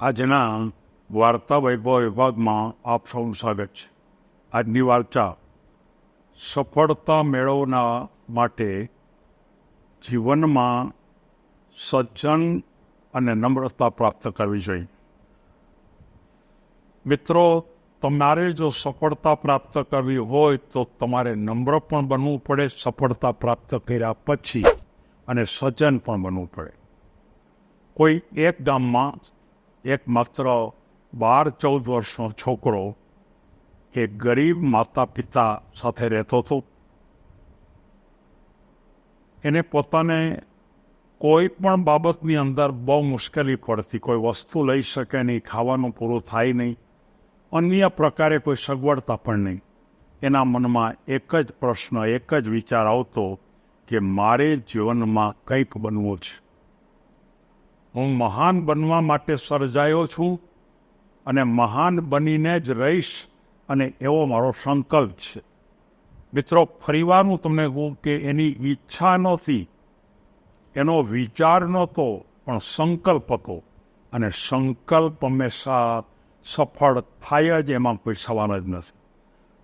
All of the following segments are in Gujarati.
આજના વાર્તા વૈભવ વિભાગમાં આપ સૌનું સ્વાગત છે. આજની વાર્તા સફળતા મેળવના માટે જીવનમાં સજ્જન અને નમ્રતા પ્રાપ્ત કરવી જોઈએ. મિત્રો, તમારે જો સફળતા પ્રાપ્ત કરવી હોય તો તમારે નમ્ર પણ બનવું પડે, સફળતા પ્રાપ્ત કર્યા પછી અને સજ્જન પણ બનવું પડે. કોઈ એક ગામમાં એક માત્ર બાર ચૌદ વર્ષનો છોકરો એ ગરીબ માતા પિતા સાથે રહેતો હતો. એને પોતાને કોઈ પણ બાબતની અંદર બહુ મુશ્કેલી પડતી, કોઈ વસ્તુ લઈ શકે નહીં, ખાવાનું પૂરું થાય નહીં, અન્ય પ્રકારે કોઈ સગવડતા પણ નહીં. એના મનમાં એક જ પ્રશ્ન, એક જ વિચાર આવતો કે મારે જીવનમાં કંઈક બનવું છે હું મહાન બનવા માટે સર્જાયો છું અને મહાન બનીને જ રહીશ અને એવો મારો સંકલ્પ છે. મિત્રો ફરીવાર હું તમને કહું કે એની ઈચ્છા નહોતી, એનો વિચાર નહોતો, પણ સંકલ્પ હતો અને સંકલ્પ હંમેશા સફળ થાય જ એમાં કોઈ સવાલ જ નથી.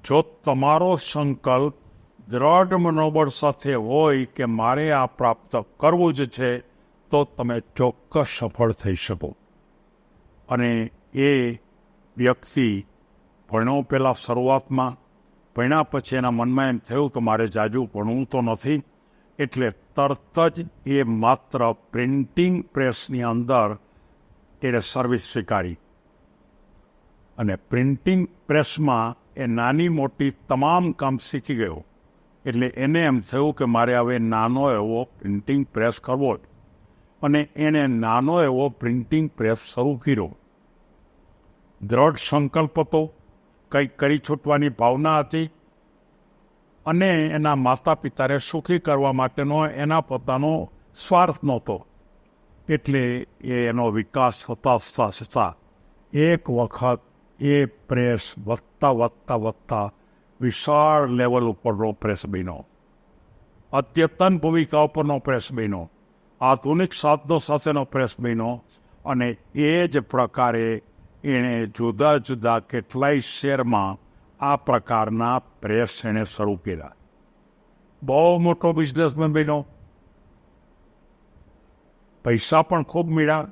જો તમારો સંકલ્પ દ્રઢ મનોબળ સાથે હોય કે મારે આ પ્રાપ્ત કરવું જ છે તો તમે ચોક્કસ સફળ થઈ શકો. અને એ વ્યક્તિ ભણો પહેલાં શરૂઆતમાં, ભણ્યા પછી એના મનમાં એમ થયું કે મારે જાજુ ભણવું તો નથી, એટલે તરત જ એ માત્ર પ્રિન્ટિંગ પ્રેસની અંદર એણે સર્વિસ સ્વીકારી. અને પ્રિન્ટિંગ પ્રેસમાં એ નાની મોટી તમામ કામ શીખી ગયો. એટલે એને એમ થયું કે મારે હવે નાનો એવો પ્રિન્ટિંગ પ્રેસ કરવો અને એણે નાનો એવો પ્રિન્ટિંગ પ્રેસ શરૂ કર્યો. દ્રઢ સંકલ્પ હતો, કંઈક કરી છૂટવાની ભાવના હતી અને એના માતા પિતાને સુખી કરવા માટેનો એના પોતાનો સ્વાર્થ નહોતો. એટલે એ એનો વિકાસ થતા થતા એક વખત એ પ્રેસ વધતા વધતા વધતા વિશાળ લેવલ ઉપરનો પ્રેસ બન્યો. અદ્યતન ભૂમિકા ઉપરનો પ્રેસ બન્યો. આધુનિક સાધનો સાથેનો પ્રેસ બન્યો અને એ જ પ્રકારે એણે જુદા જુદા કેટલાય શહેરમાં આ પ્રકારના પ્રેસ એણે શરૂ કર્યા. બહુ મોટો બિઝનેસમેન બન્યો. પૈસા પણ ખૂબ મળ્યા,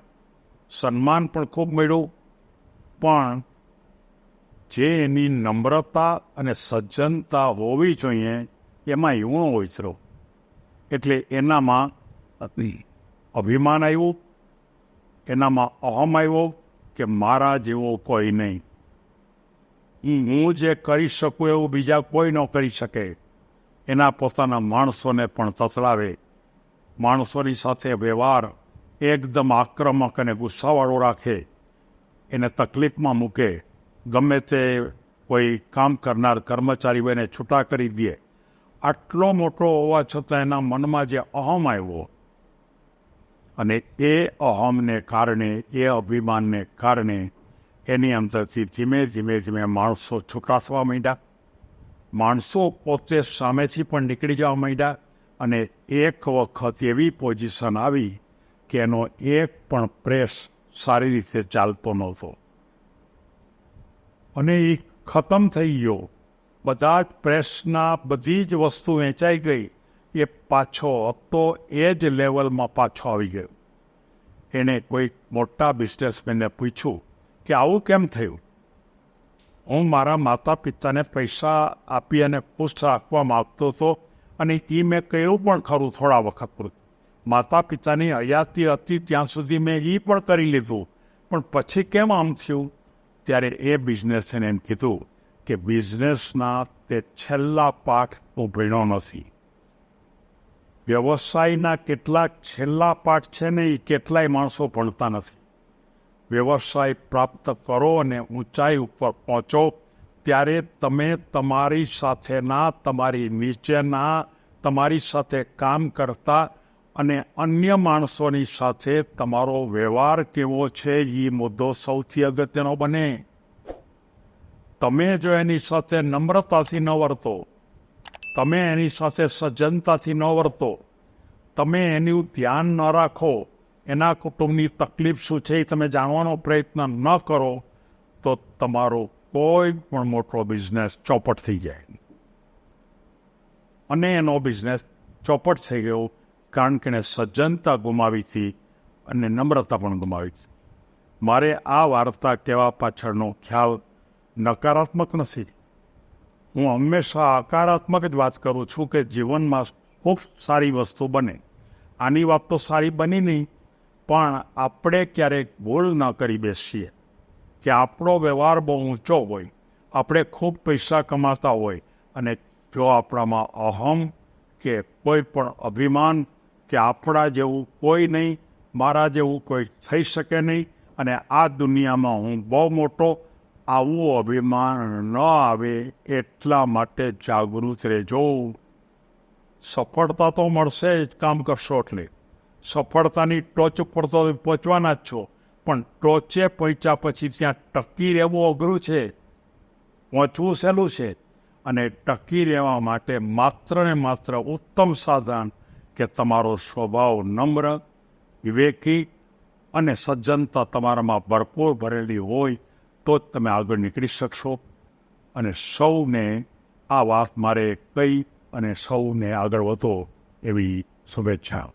સન્માન પણ ખૂબ મળ્યું, પણ જે એની નમ્રતા અને સજ્જનતા હોવી જોઈએ એમાં એવું ઓછરો એટલે એનામાં અભિમાન આવ્યું, એનામાં અહમ આવ્યો કે મારા જેવો કોઈ નહીં. હું જે કરી શકું એવું બીજા કોઈ ન કરી શકે. એના પોતાના માણસોને પણ તતડાવે માણસોની સાથે વ્યવહાર એકદમ આક્રમક અને ગુસ્સાવાળો રાખે. એને તકલીફમાં મૂકે. ગમે તે કોઈ કામ કરનાર કર્મચારી એને છૂટા કરી દે. આટલો મોટો હોવા છતાં એના મનમાં જે અહમ આવ્યો અને એ અહમને કારણે, એ અભિમાનને કારણે એની અંદરથી ધીમે ધીમે ધીમે માણસો છૂટાથવા માંડ્યા. માણસો પોતે સામેથી પણ નીકળી જવા માંડ્યા અને એક વખત એવી પોઝિશન આવી કે એનો એક પણ પ્રેસ સારી રીતે ચાલતો નહોતો. અને એ ખતમ થઈ ગયો. બધા જ પ્રેસના બધી જ વસ્તુ વેચાઈ ગઈ. એ પાછો હતો એ જ લેવલમાં પાછો આવી ગયો. એને કોઈ મોટા બિઝનેસમેનને પૂછ્યું કે આવું કેમ થયું? હું મારા માતા પિતાને પૈસા આપી અને ખુશ રાખવા માગતો હતો અને એ મેં કહ્યું પણ ખરું થોડા વખત પૂરતું માતા પિતાની હયાતી હતી ત્યાં સુધી મેં એ પણ કરી લીધું. પણ પછી કેમ આમ થયું? ત્યારે એ બિઝનેસને એમ કીધું કે બિઝનેસના તે છેલ્લા પાઠ હું ભણ્યો નથી. વ્યવસાયના કેટલાક છેલ્લા પાઠ છે ને એ કેટલાય માણસો ભણતા નથી. વ્યવસાય પ્રાપ્ત કરો અને ઊંચાઈ ઉપર પહોંચો, ત્યારે તમે તમારી સાથેના, તમારી નીચેના, તમારી સાથે કામ કરતા અને અન્ય માણસોની સાથે તમારો વ્યવહાર કેવો છે એ મુદ્દો સૌથી અગત્યનો બને. તમે જો એની સાથે નમ્રતાથી ન વર્તો તમે એની સાથે સજ્જનતાથી ન વર્તો. તમે એનું ધ્યાન ન રાખો. એના કુટુંબની તકલીફ શું છે એ તમે જાણવાનો પ્રયત્ન ન કરો, તો તમારો કોઈ પણ મોટો બિઝનેસ ચોપટ થઈ જાય. અને એનો બિઝનેસ ચોપટ થઈ ગયો કારણ કે એણે સજ્જનતા ગુમાવી હતી અને નમ્રતા પણ ગુમાવી હતી. મારે આ વાર્તા કહેવા પાછળનો ખ્યાલ નકારાત્મક નથી. હું હંમેશા હકારાત્મક જ વાત કરું છું કે જીવનમાં ખૂબ સારી વસ્તુ બને. આની વાત તો સારી બની નહીં, પણ આપણે ક્યારેક ભૂલ ન કરી બેસીએ. કે આપણો વ્યવહાર બહુ ઊંચો હોય, આપણે ખૂબ પૈસા કમાતા હોય, અને જો આપણામાં અહમ કે કોઈ પણ અભિમાન કે આપણા જેવું કોઈ નહીં, મારા જેવું કોઈ થઈ શકે નહીં, અને આ દુનિયામાં હું બહુ મોટો આવું અભિમાન ન આવે એટલા માટે જાગૃત રહેજો. સફળતા તો મળશે જ, કામ કરશો એટલે. સફળતાની ટોચ ઉપર તો પહોંચવાના જ છો, પણ ટોચે પહોંચ્યા પછી ત્યાં ટકી રહેવું અઘરું છે. પહોંચવું સહેલું છે, અને ટકી રહેવા માટે માત્ર ને માત્ર ઉત્તમ સાધન કે તમારો સ્વભાવ નમ્ર, વિવેકી અને સજ્જનતા તમારામાં ભરપૂર ભરેલી હોય તો જ તમે આગળ નીકળી શકશો. અને સૌને આ વાત મારે કહી અને સૌને આગળ વધો એવી શુભેચ્છા